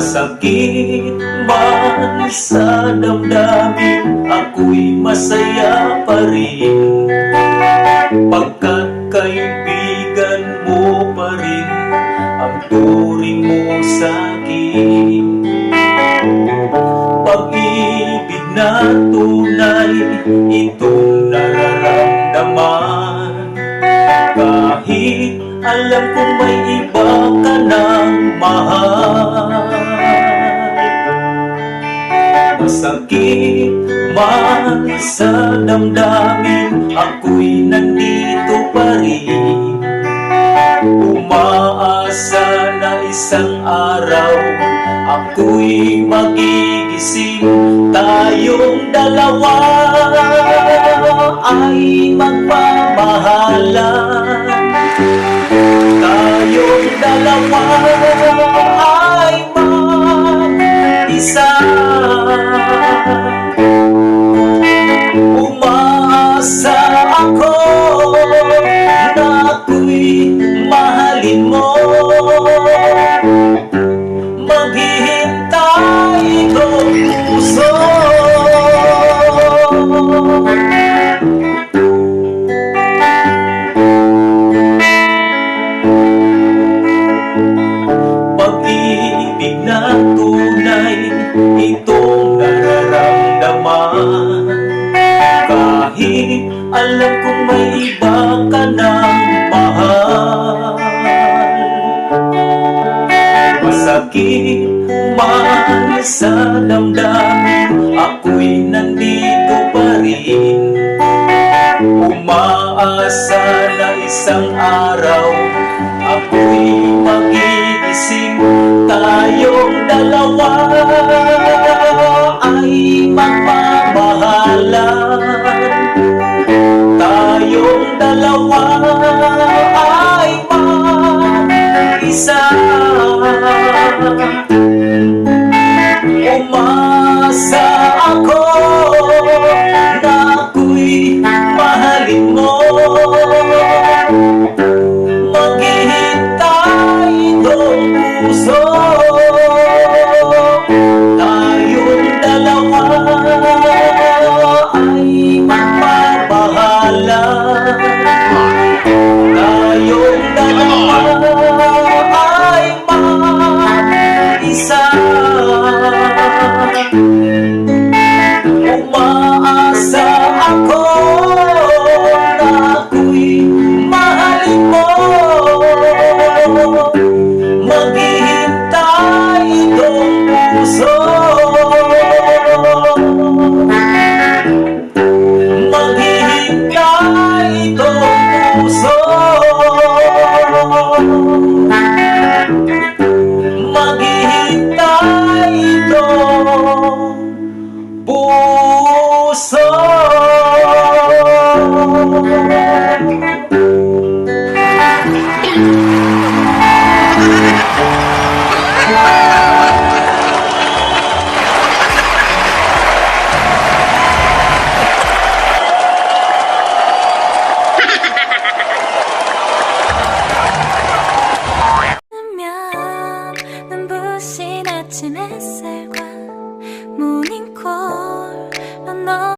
Masakit man sa damdamin Ako'y masaya pa rin. Pagkat kaibigan mo pa rin Ang turing mo sa'kin Pag-ibig na tunay Itong nararamdaman. Kahit alam kong may iba ka ng mahal Masakit man sa damdamin Ako'y nandito pa rin. Umaasa na isang araw Ako'y magigising Tayong dalawa Alam kong may iba ka ng mahal. Masakit man sa damdamin. Ako'y nandito pa rin. Umaasa na isang araw Ako'y magigising tayong dalawa. isa. Umasa ako na ako'y mahalin mo. Maghihintay itong puso. Dalawa ay magpapahala Tayong dalawa